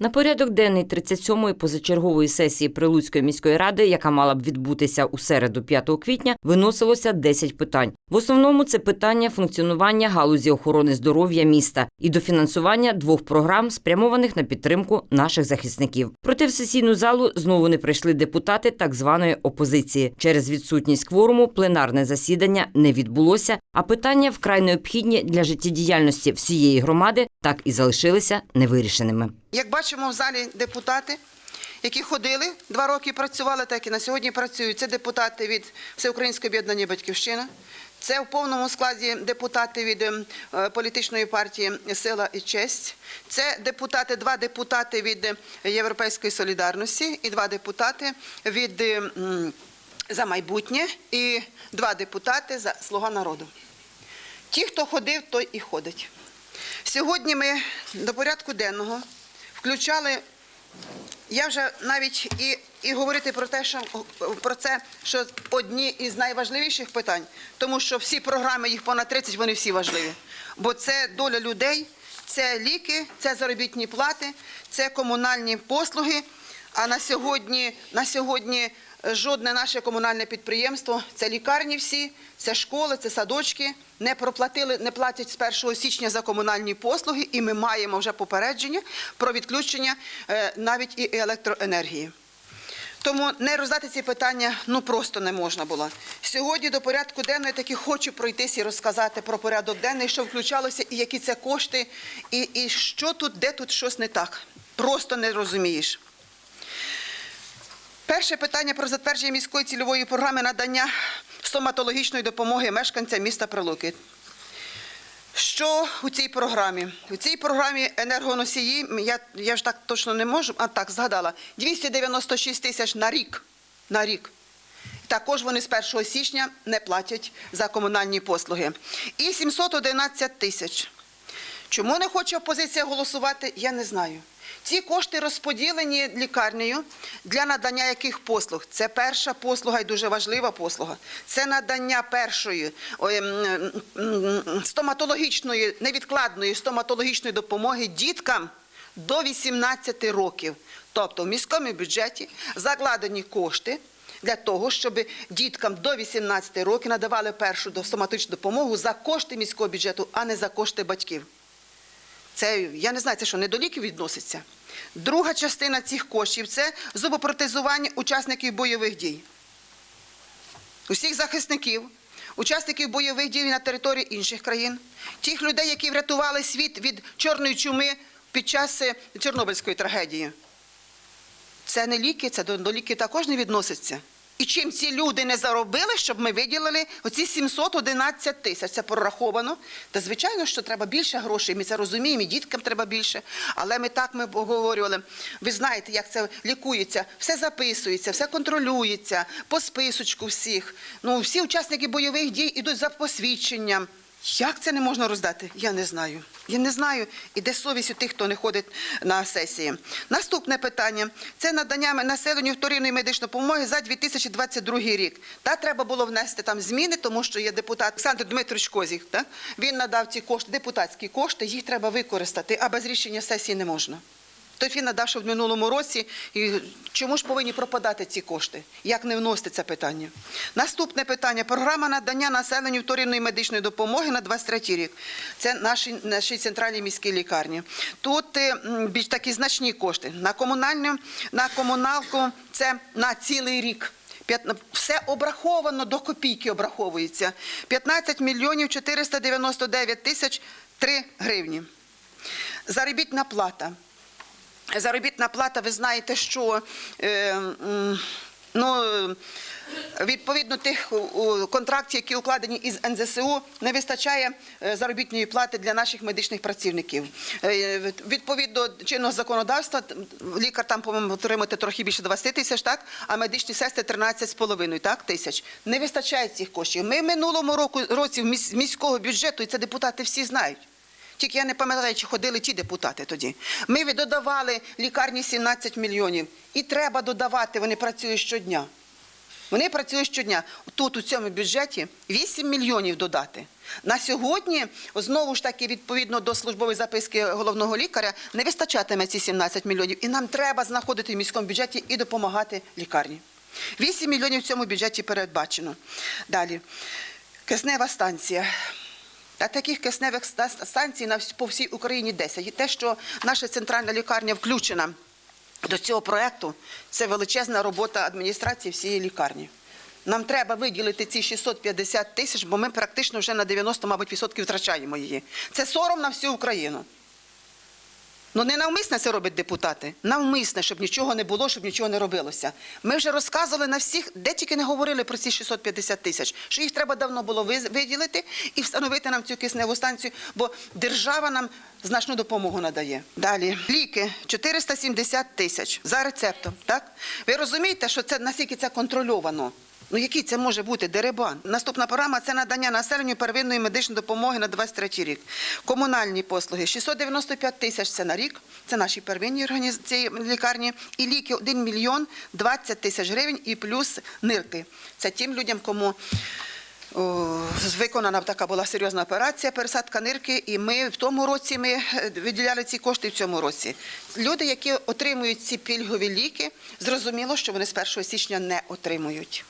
На порядок денний 37-ї позачергової сесії Прилуцької міської ради, яка мала б відбутися у середу 5 квітня, виносилося 10 питань. В основному це питання функціонування галузі охорони здоров'я міста і дофінансування двох програм, спрямованих на підтримку наших захисників. Проте в сесійну залу знову не прийшли депутати так званої опозиції. Через відсутність кворуму пленарне засідання не відбулося, а питання вкрай необхідні для життєдіяльності всієї громади так і залишилися невирішеними. Як бачимо в залі депутати, які ходили два роки працювали, так і на сьогодні працюють. Це депутати від Всеукраїнського об'єднання Батьківщина. Це в повному складі депутати від ем, е, політичної партії Сила і честь. Це депутати, два депутати від е, Європейської солідарності і два депутати від е, за майбутнє і два депутати за Слуга народу. Ті, хто ходив, той і ходить. Сьогодні ми до порядку денного включали. Я вже навіть і, і говорити про те, що про це, що одні із найважливіших питань, тому що всі програми, їх понад 30, вони всі важливі. Бо це доля людей, це ліки, це заробітні плати, це комунальні послуги. А на сьогодні, на сьогодні жодне наше комунальне підприємство, це лікарні всі, це школи, це садочки, не проплатили, не платять з 1 січня за комунальні послуги, і ми маємо вже попередження про відключення е, навіть і електроенергії. Тому не роздати ці питання ну просто не можна було. Сьогодні до порядку денного я таки хочу пройтись і розказати про порядок денний, що включалося, і які це кошти, і, і що тут, де тут щось не так. Просто не розумієш. Перше питання про затвердження міської цільової програми надання стоматологічної допомоги мешканцям міста Прилуки. Що у цій програмі? У цій програмі енергоносії, я, я ж так точно не можу, а так, згадала, 296 тисяч на рік. На рік. Також вони з 1 січня не платять за комунальні послуги. І 711 тисяч. Чому не хоче опозиція голосувати, я не знаю. Ці кошти розподілені лікарнею для надання яких послуг? Це перша послуга і дуже важлива послуга. Це надання першої стоматологічної, невідкладної стоматологічної допомоги діткам до 18 років. Тобто в міському бюджеті закладені кошти для того, щоб діткам до 18 років надавали першу стоматологічну допомогу за кошти міського бюджету, а не за кошти батьків. Це я не знаю, це що не до ліків відноситься. Друга частина цих коштів це зубопротезування учасників бойових дій. Усіх захисників, учасників бойових дій на території інших країн, тих людей, які врятували світ від чорної чуми під час е, Чорнобильської трагедії. Це не ліки, це до, ліків також не відноситься. І чим ці люди не заробили, щоб ми виділили оці 711 тисяч. Це прораховано. Та звичайно, що треба більше грошей. Ми це розуміємо, і діткам треба більше. Але ми так ми обговорювали. Ви знаєте, як це лікується, все записується, все контролюється по списочку всіх. Ну, всі учасники бойових дій ідуть за посвідченням. Як це не можна роздати? Я не знаю. Я не знаю, і де совість у тих, хто не ходить на сесії. Наступне питання це надання населенню вторинної медичної допомоги за 2022 рік. Та треба було внести там зміни, тому що є депутат Олександр Дмитрович Козіх. Так? Він надав ці кошти, депутатські кошти, їх треба використати, а без рішення сесії не можна. Той він надав, що в минулому році, і чому ж повинні пропадати ці кошти? Як не вносити це питання? Наступне питання. Програма надання населенню вторинної медичної допомоги на 23 рік. Це наші, наші центральні міські лікарні. Тут е, більш такі значні кошти. На комунальну, на комуналку це на цілий рік. Все обраховано, до копійки обраховується. 15 мільйонів 499 тисяч 3 гривні. Заробітна плата. Заробітна плата, ви знаєте, що е, ну, відповідно тих контрактів, які укладені із НЗСУ, не вистачає е, заробітної плати для наших медичних працівників. Е, Відповідно чинного законодавства, лікар там повинен отримати трохи більше 20 тисяч, так? а медичні сестри 13,5 так, тисяч. Не вистачає цих коштів. Ми минулому року, році міського бюджету, і це депутати всі знають. Тільки я не пам'ятаю, чи ходили ті депутати тоді. Ми додавали лікарні 17 мільйонів. І треба додавати, вони працюють щодня. Вони працюють щодня. Тут у цьому бюджеті 8 мільйонів додати. На сьогодні, знову ж таки, відповідно до службової записки головного лікаря, не вистачатиме ці 17 мільйонів. І нам треба знаходити в міському бюджеті і допомагати лікарні. 8 мільйонів в цьому бюджеті передбачено. Далі. Киснева станція. Та таких кисневих ста- станцій по всій Україні 10. І те, що наша центральна лікарня включена до цього проекту, це величезна робота адміністрації всієї лікарні. Нам треба виділити ці 650 тисяч, бо ми практично вже на 90, мабуть, відсотків втрачаємо її. Це сором на всю Україну. Ну не навмисне це роблять депутати. Навмисне, щоб нічого не було, щоб нічого не робилося. Ми вже розказували на всіх, де тільки не говорили про ці 650 тисяч, що їх треба давно було виділити і встановити нам цю кисневу станцію, бо держава нам значну допомогу надає. Далі ліки 470 тисяч за рецептом. Так ви розумієте, що це наскільки це контрольовано? Ну який це може бути деребан? Наступна програма це надання населенню первинної медичної допомоги на 23 рік. Комунальні послуги 695 тисяч це на рік. Це наші первинні організ... цієї лікарні. І ліки 1 мільйон 20 тисяч гривень і плюс нирки. Це тим людям, кому виконана така була серйозна операція, пересадка нирки, і ми в тому році ми е, виділяли ці кошти в цьому році. Люди, які отримують ці пільгові ліки, зрозуміло, що вони з 1 січня не отримують.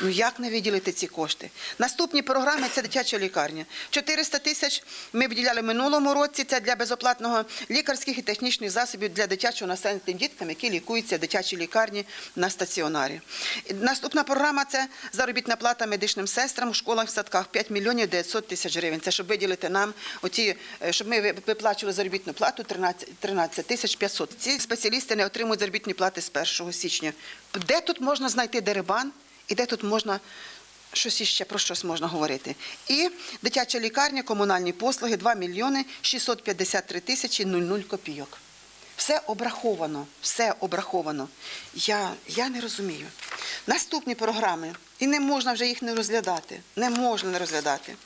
Ну як не виділити ці кошти? Наступні програми це дитяча лікарня. 400 тисяч ми виділяли минулому році. Це для безоплатного лікарських і технічних засобів для дитячого населення тим діткам, які лікуються в дитячій лікарні на стаціонарі. Наступна програма це заробітна плата медичним сестрам у школах, в садках 5 мільйонів 900 тисяч гривень. Це щоб виділити нам оті, е, щоб ми виплачували заробітну плату 13, 13 тисяч 500. Ці спеціалісти не отримують заробітні плати з 1 січня. Де тут можна знайти дерибан? І де тут можна щось іще про щось можна говорити? І дитяча лікарня, комунальні послуги 2 мільйони 653 тисячі 00 копійок. Все обраховано, все обраховано. Я, я не розумію. Наступні програми, і не можна вже їх не розглядати. Не можна не розглядати.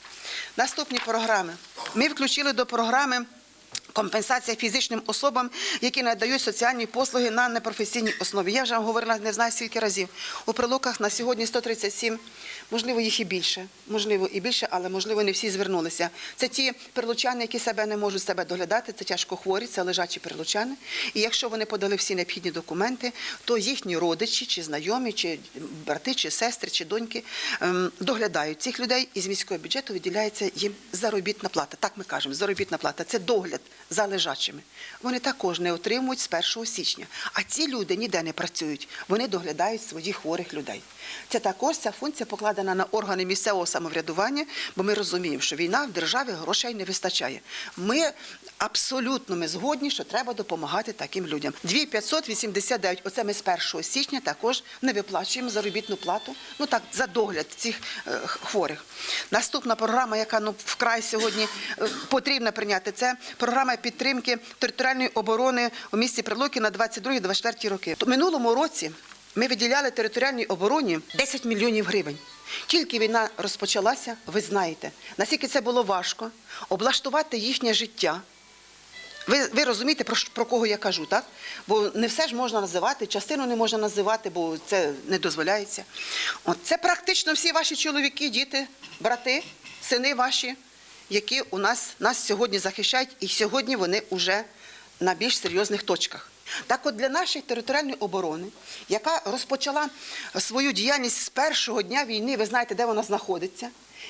Наступні програми. Ми включили до програми компенсація фізичним особам, які надають соціальні послуги на непрофесійній основі. Я вже говорила не знаю скільки разів. У прилуках на сьогодні 137, можливо, їх і більше, можливо, і більше, але можливо не всі звернулися. Це ті прилучани, які себе не можуть себе доглядати, це тяжко хворі, це лежачі прилучани. І якщо вони подали всі необхідні документи, то їхні родичі, чи знайомі, чи брати, чи сестри, чи доньки ем, доглядають цих людей, і з міського бюджету виділяється їм заробітна плата. Так ми кажемо, заробітна плата це догляд за лежачими. Вони також не отримують з 1 січня. А ці люди ніде не працюють. Вони доглядають своїх хворих людей. Це також ця функція покладена на органи місцевого самоврядування, бо ми розуміємо, що війна в державі грошей не вистачає. Ми абсолютно ми згодні, що треба допомагати таким людям. 2589, оце ми з 1 січня також не виплачуємо заробітну плату, ну так, за догляд цих е, хворих. Наступна програма, яка ну вкрай сьогодні е, потрібно прийняти, це програма підтримки територіальної оборони у місті Прилуки на 22-24 роки. В минулому році ми виділяли територіальній обороні 10 мільйонів гривень. Тільки війна розпочалася, ви знаєте, наскільки це було важко облаштувати їхнє життя. Ви, ви розумієте, про, про кого я кажу, так? Бо не все ж можна називати, частину не можна називати, бо це не дозволяється. От це практично всі ваші чоловіки, діти, брати, сини ваші, які у нас, нас сьогодні захищають, і сьогодні вони вже на більш серйозних точках. Так от для нашої територіальної оборони, яка розпочала свою діяльність з першого дня війни, ви знаєте, де вона знаходиться,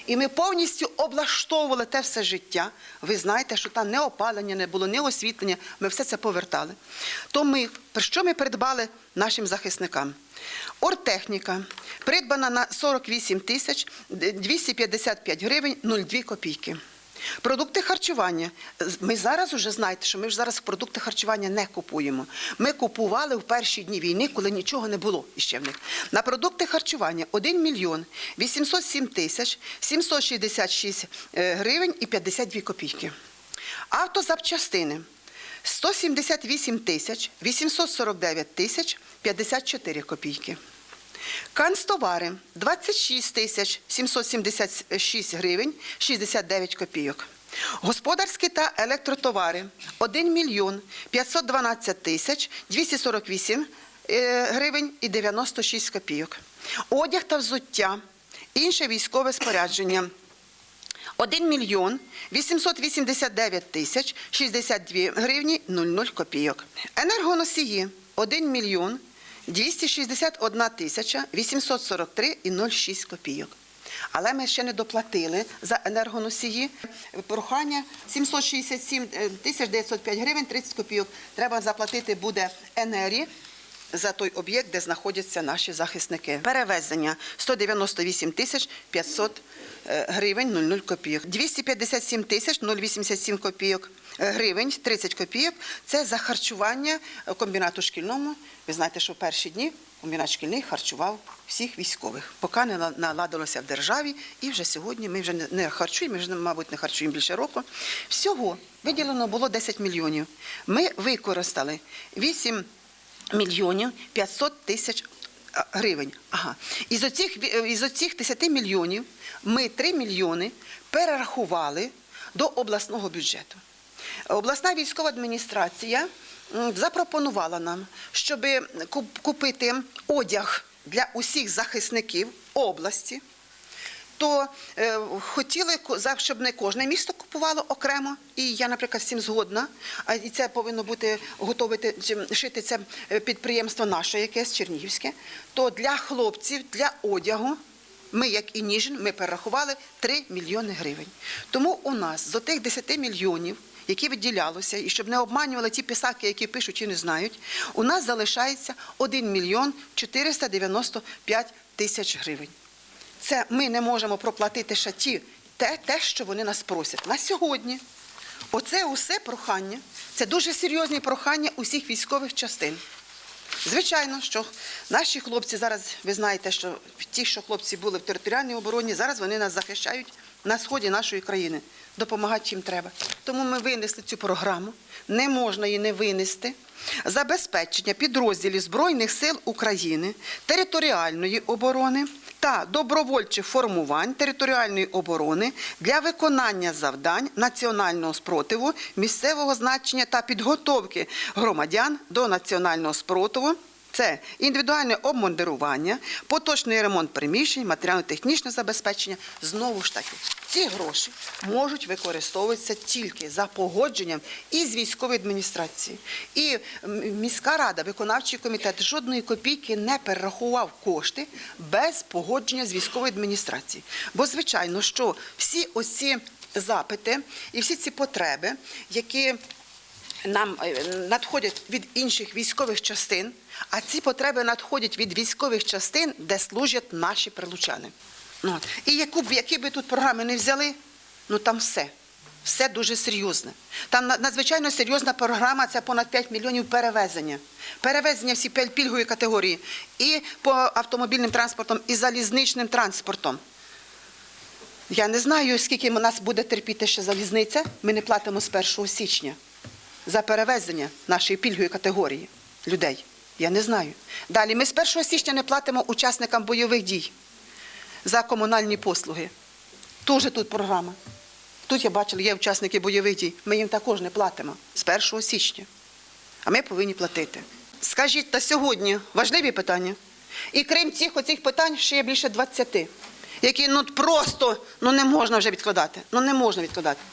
і ми повністю облаштовували те все життя. Ви знаєте, що там не опалення не було, не освітлення, ми все це повертали. То ми, про що ми придбали нашим захисникам? Ортехніка придбана на 48 тисяч 255 гривень 02 копійки. Продукти харчування. Ми зараз вже знаєте, що ми ж зараз продукти харчування не купуємо. Ми купували в перші дні війни, коли нічого не було іще в них. На продукти харчування 1 мільйон 807 тисяч 766 е, гривень і 52 копійки. Автозапчастини 178 тисяч 849 тисяч 54 копійки. Канцтовари 26 тисяч 776 гривень 69 копійок. Господарські та електротовари 1 мільйон 512 тисяч 248 е, гривень і 96 копійок. Одяг та взуття, інше військове спорядження 1 мільйон 889 тисяч 62 гривні 00 копійок. Енергоносії 1 мільйон 261 тисяча 843 і 06 копійок. Але ми ще не доплатили за енергоносії. Прохання 767 тисяч 905 гривень 30 копійок. Треба заплатити буде енері за той об'єкт, де знаходяться наші захисники. Перевезення 198 тисяч 500 е, гривень 00 копійок. 257 тисяч 087 копійок е, гривень 30 копійок. Це за харчування е, комбінату шкільному. Ви знаєте, що в перші дні комбінат шкільний харчував всіх військових, поки не наладилося в державі. І вже сьогодні ми вже не- харчуємо, ми вже, мабуть, не харчуємо більше року. Всього виділено було 10 мільйонів. Ми використали 8 мільйонів 500 тисяч гривень. Ага. Із оцих, із оцих 10 мільйонів ми 3 мільйони перерахували до обласного бюджету. Обласна військова адміністрація запропонувала нам, щоб купити одяг для усіх захисників області то е, хотіли, щоб не кожне місто купувало окремо. І я, наприклад, цим згодна. А і це повинно бути готовити шити це е, підприємство наше, якесь Чернігівське. То для хлопців, для одягу. Ми, як і Ніжин, ми перерахували 3 мільйони гривень. Тому у нас з тих 10 мільйонів, які виділялося, і щоб не обманювали ті писаки, які пишуть і не знають, у нас залишається 1 мільйон 495 тисяч гривень. Це ми не можемо проплатити ще ті, те, те, що вони нас просять. На сьогодні оце усе прохання, це дуже серйозні прохання усіх військових частин. Звичайно, що наші хлопці зараз, ви знаєте, що ті, що хлопці були в територіальній обороні, зараз вони нас захищають на сході нашої країни. Допомагати їм треба. Тому ми винесли цю програму. Не можна її не винести. Забезпечення підрозділів Збройних сил України, територіальної оборони та добровольчих формувань територіальної оборони для виконання завдань національного спротиву, місцевого значення та підготовки громадян до національного спротиву. Це індивідуальне обмундирування, поточний ремонт приміщень, матеріально-технічне забезпечення. Знову ж таки, ці гроші можуть використовуватися тільки за погодженням із військової адміністрації. І міська рада, виконавчий комітет жодної копійки не перерахував кошти без погодження з військової адміністрації. Бо, звичайно, що всі оці запити і всі ці потреби, які нам е, надходять від інших військових частин, а ці потреби надходять від військових частин, де служать наші прилучани. Ну, от. І яку б, які би тут програми не взяли, ну там все. Все дуже серйозне. Там надзвичайно серйозна програма це понад 5 мільйонів перевезення. Перевезення всі пільгової категорії. І по автомобільним транспортом, і залізничним транспортом. Я не знаю, скільки у нас буде терпіти ще залізниця. Ми не платимо з 1 січня за перевезення нашої пільгової категорії людей. Я не знаю. Далі ми з 1 січня не платимо учасникам бойових дій за комунальні послуги. Дуже тут програма. Тут я бачила, є учасники бойових дій. Ми їм також не платимо з 1 січня. А ми повинні платити. Скажіть, та сьогодні важливі питання. І крім цих оцих питань ще є більше 20, які ну просто ну, не можна вже відкладати. Ну не можна відкладати.